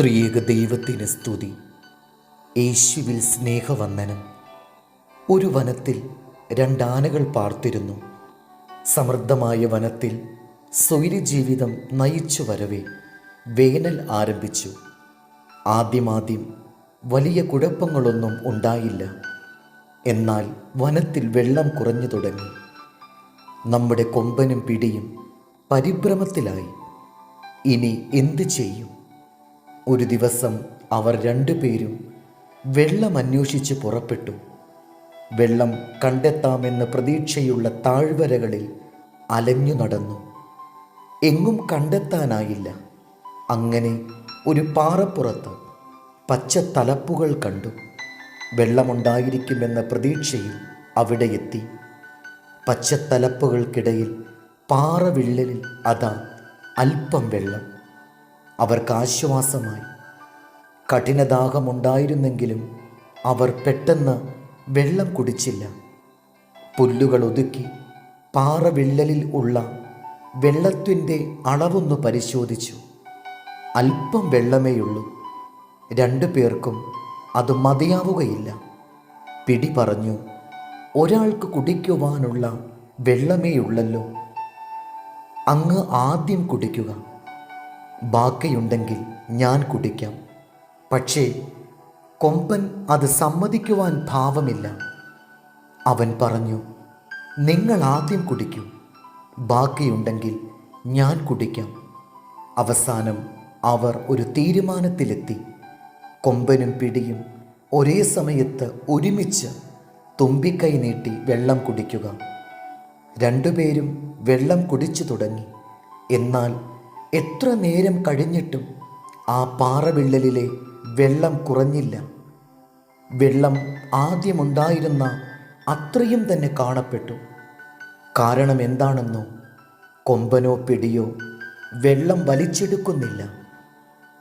ത്രിയേക ദൈവത്തിന് സ്തുതി. യേശുവിൽ സ്നേഹവന്ദനം. ഒരു വനത്തിൽ രണ്ടാനകൾ പാർത്തിരുന്നു. സമൃദ്ധമായ വനത്തിൽ സ്വൈര്യജീവിതം നയിച്ചു വരവേ വേനൽ ആരംഭിച്ചു. ആദ്യമാദ്യം വലിയ കുഴപ്പങ്ങളൊന്നും ഉണ്ടായില്ല. എന്നാൽ വനത്തിൽ വെള്ളം കുറഞ്ഞു തുടങ്ങി. നമ്മുടെ കൊമ്പനും പിടിയും പരിഭ്രമത്തിലായി. ഇനി എന്തു ചെയ്യും? ഒരു ദിവസം അവർ രണ്ടുപേരും വെള്ളം അന്വേഷിച്ച് പുറപ്പെട്ടു. വെള്ളം കണ്ടെത്താമെന്ന് പ്രതീക്ഷയുള്ള താഴ്വരകളിൽ അലഞ്ഞു നടന്നു. എങ്ങും കണ്ടെത്താനായില്ല. അങ്ങനെ ഒരു പാറപ്പുറത്ത് പച്ച തലപ്പുകൾ കണ്ടു. വെള്ളമുണ്ടായിരിക്കുമെന്ന പ്രതീക്ഷയിൽ അവിടെ എത്തി. പച്ചത്തലപ്പുകൾക്കിടയിൽ പാറവിള്ളലിൽ അതാ അല്പം വെള്ളം. അവർക്ക് ആശ്വാസമായി. കഠിനദാഹമുണ്ടായിരുന്നെങ്കിലും അവർ പെട്ടെന്ന് വെള്ളം കുടിച്ചില്ല. പുല്ലുകൾ ഒതുക്കി പാറ വിള്ളലിൽ ഉള്ള വെള്ളത്തിന്റെ അളവൊന്ന് പരിശോധിച്ചു. അല്പം വെള്ളമേയുള്ളൂ. രണ്ടു പേർക്കും അത് മതിയാവുകയില്ല. പിടി പറഞ്ഞു ഒരാൾക്ക് കുടിക്കുവാനുള്ള വെള്ളമേയുള്ളല്ലോ. അങ്ങ് ആദ്യം കുടിക്കുക. ബാക്കിയുണ്ടെങ്കിൽ ഞാൻ കുടിക്കാം. പക്ഷേ കൊമ്പൻ അത് സമ്മതിക്കുവാൻ ഭാവമില്ല. അവൻ പറഞ്ഞു നിങ്ങൾ ആദ്യം കുടിക്കൂ. ബാക്കിയുണ്ടെങ്കിൽ ഞാൻ കുടിക്കാം. അവസാനം അവർ ഒരു തീരുമാനത്തിലെത്തി. കൊമ്പനും പിടിയും ഒരേ സമയത്ത് ഒരുമിച്ച് തുമ്പിക്കൈ നീട്ടി വെള്ളം കുടിക്കുക. രണ്ടുപേരും വെള്ളം കുടിച്ചു തുടങ്ങി. എന്നാൽ എത്ര നേരം കഴിഞ്ഞിട്ടും ആ പാറവിള്ളലിലെ വെള്ളം കുറഞ്ഞില്ല. വെള്ളം ആദ്യമുണ്ടായിരുന്ന അത്രയും തന്നെ കാണപ്പെട്ടു. കാരണം എന്താണെന്നോ? കൊമ്പനോ പിടിയോ വെള്ളം വലിച്ചെടുക്കുന്നില്ല.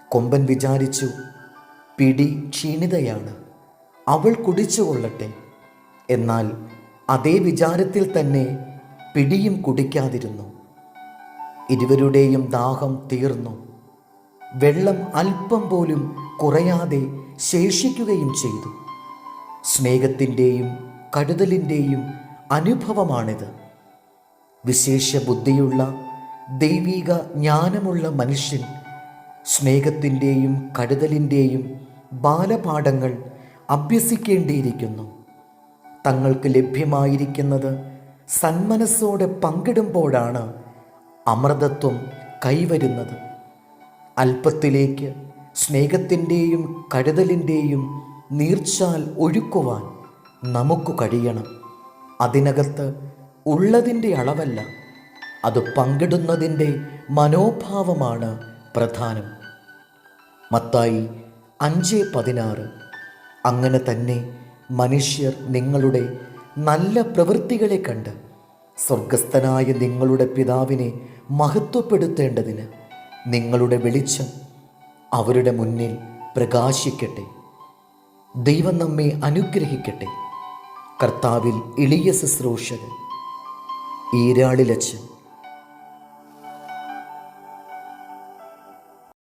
കൊമ്പൻ വിചാരിച്ചു പിടി ക്ഷീണിതയാണ്. അവൾ കുടിച്ചുകൊള്ളട്ടെ എന്നാൽ അതേ വിചാരത്തിൽ തന്നെ പിടിയും കുടിക്കാതിരുന്നു. ഇരുവരുടെയും ദാഹം തീർന്നു. വെള്ളം അല്പം പോലും കുറയാതെ ശേഷിക്കുകയും ചെയ്തു. സ്നേഹത്തിന്റെയും കരുതലിന്റെയും അനുഭവമാണിത്. വിശേഷ ബുദ്ധിയുള്ള ദൈവിക ജ്ഞാനമുള്ള മനുഷ്യൻ സ്നേഹത്തിന്റെയും കരുതലിന്റെയും ബാലപാഠങ്ങൾ അഭ്യസിക്കേണ്ടിയിരിക്കുന്നു. തങ്ങൾക്ക് ലഭ്യമായിരിക്കുന്നത് സന്മനസ്സോടെ പങ്കിടുമ്പോഴാണ് അമൃതത്വം കൈവരുന്നത്. അല്പത്തിലേക്ക് സ്നേഹത്തിന്റെയും കരുതലിന്റെയും നീർച്ചാൽ ഒഴുക്കുവാൻ നമുക്ക് കഴിയണം. അതിനകത്ത് ഉള്ളതിന്റെ അളവല്ല അത് പങ്കിടുന്നതിന്റെ മനോഭാവമാണ് പ്രധാനം. മത്തായി അഞ്ച് പതിനാറ്. അങ്ങനെ തന്നെ മനുഷ്യർ നിങ്ങളുടെ നല്ല പ്രവൃത്തികളെ കണ്ട് സ്വർഗസ്ഥനായ നിങ്ങളുടെ പിതാവിനെ മഹത്വപ്പെടുത്തേണ്ടതിന് നിങ്ങളുടെ വെളിച്ചം അവരുടെ മുന്നിൽ പ്രകാശിക്കട്ടെ. ദൈവം നമ്മെ അനുഗ്രഹിക്കട്ടെ. കർത്താവിൽ ഇളിയ ശുശ്രൂഷകൻ ഈരാളിലച്ചൻ